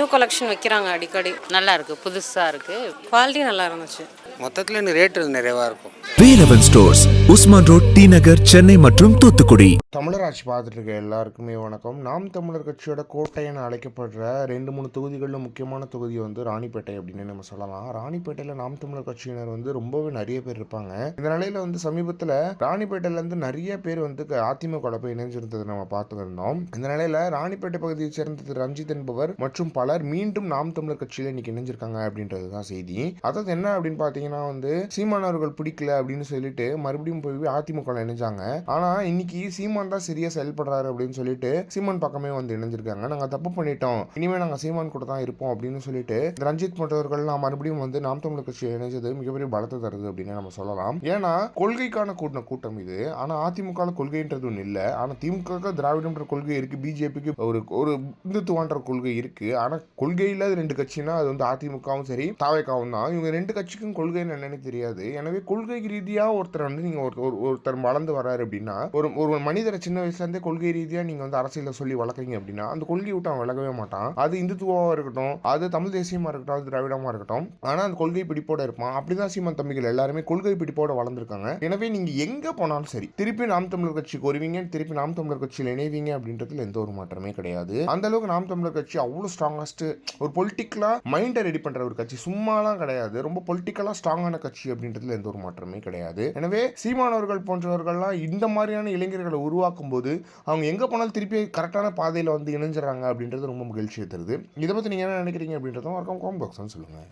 New collection வைக்கிறாங்க அடிக்கடி. நல்லா இருக்கு புதுசா இருக்கு. குவாலிட்டி நல்லா இருந்துச்சு. மொத்தத்தில் இன்னும் ரேட்டு நிறைவாக இருக்கும். Velavan stores Usman road T Nagar Chennai மற்றும் தூத்துக்குடி. தமிழராட்சி பார்த்துட்டு இருக்க எல்லாருக்குமே வணக்கம். நாம் தமிழர் கட்சியோட கோட்டை என அழைக்கப்படுற ரெண்டு மூணு தொகுதிகளில் முக்கியமான தொகுதி வந்து ராணிப்பேட்டை அப்படின்னு நம்ம சொல்லலாம். ராணிப்பேட்டையில் நாம் தமிழர் கட்சியினர் வந்து ரொம்பவே நிறைய பேர் இருப்பாங்க. இந்த நிலையில வந்து சமீபத்தில் ராணிப்பேட்டையில இருந்து நிறைய பேர் வந்து க- அதிமுக போய் இணைஞ்சிருந்ததை நம்ம பார்த்து இருந்தோம். இந்த நிலையில ராணிப்பேட்டை பகுதியை சேர்ந்த திரு. ரஞ்சித் என்பவர் மற்றும் பலர் மீண்டும் நாம் தமிழர் கட்சியில் இன்னைக்கு இணைஞ்சிருக்காங்க அப்படின்றது தான் செய்தி. அதாவது என்ன அப்படின்னு பார்த்தீங்கன்னா வந்து சீமான் அவர்கள் பிடிக்கல அப்படின்னு சொல்லிட்டு மறுபடியும் போய் அதிமுக இணைஞ்சாங்க. ஆனால் இன்னைக்கு சீமான் தான் சரியா செயல்படுறாரு அப்படின்னு சொல்லிட்டு சீமான் பக்கமே வந்து இணைஞ்சிருக்காங்க. நாங்கள் தப்பு பண்ணிட்டோம். இனிமேல் நாங்கள் சீமான் கூட தான் இருப்போம் அப்படின்னு சொல்லிட்டு ரஞ்சித் மற்றவர்கள் நான் மறுபடியும் வந்து நாம் தமிழர் கட்சியில் இணைஞ்சது மிகப்பெரிய பலத்தை தருது அப்படின்னு நம்ம சொல்லலாம். ஏன்னா கொள்கைக்கான கூட்டின கூட்டம் இது. ஆனால் அதிமுக கொள்கைன்றது ஒன்று இல்லை. ஆனால் திமுக திராவிடம்ன்ற கொள்கை இருக்கு. பிஜேபிக்கு ஒரு ஒரு இந்துத்துவான்ற கொள்கை இருக்கு. ஆனா கொள்கையில ரெண்டு கட்சினா அது வந்து அதிமுகவும் சரி தாவேக்காவும் தான். இவங்க ரெண்டு கட்சிக்கும் கொள்கைன்னு என்னன்னு தெரியாது. எனவே கொள்கை ரீதியாக ஒருத்தர் வந்து நீங்க ஒரு- ஒரு- ஒருத்தர் வளர்ந்து வராரு அப்படின்னா ஒரு ஒரு மனிதரை சின்ன வயசுல இருந்தே கொள்கை ரீதியாக நீங்க வந்து அரசியல சொல்லி வளர்க்குறீங்க அப்படின்னா அந்த கொள்கை விட்டு அவன் விலகவே மாட்டான். அது இந்துத்துவாவா இருக்கட்டும் அது தமிழ் தேசியமாக இருக்கட்டும் அது திராவிடமாக இருக்கட்டும். ஆனால் அந்த கொள்கை பிடிப்போட இருப்பான். அப்படிதான் சீமான் தம்பிகள் எல்லாருமே கொள்கை பிடிப்போட வளர்ந்துருக்காங்க. எனவே நீங்க எங்க போனாலும் சரி திருப்பி நாம் தமிழர் கட்சிக்கு வருவீங்க திருப்பி நாம் தமிழர் கட்சியில் இணைவீங்க அப்படின்றதுல எந்த ஒரு மாற்றமே கிடையாது. அந்த அளவுக்கு நாம் தமிழர் கட்சி அவ்வளோ ஸ்ட்ராங்காக ஃபஸ்ட்டு ஒரு பொலிட்டிக்கலாக மைண்டை ரெடி பண்ணுற ஒரு கட்சி. சும்மாலாம் கிடையாது. ரொம்ப பொலிட்டிக்கலாக ஸ்ட்ராங்கான கட்சி அப்படின்றதுல எந்த ஒரு மாற்றமே கிடையாது. எனவே சீமானவர்கள் போன்றவர்கள்லாம் இந்த மாதிரியான இளைஞர்களை உருவாக்கும் போது அவங்க எங்கே போனாலும் திருப்பி கரெக்டான பாதையில் வந்து இணைஞ்சிடறாங்க அப்படின்றது ரொம்ப மகிழ்ச்சியை தருது. இதை பற்றி நீங்கள் என்ன நினைக்கிறீங்க அப்படின்றதும் ஒர்க்கம் காமெண்ட் பாக்ஸ் சொல்லுங்கள்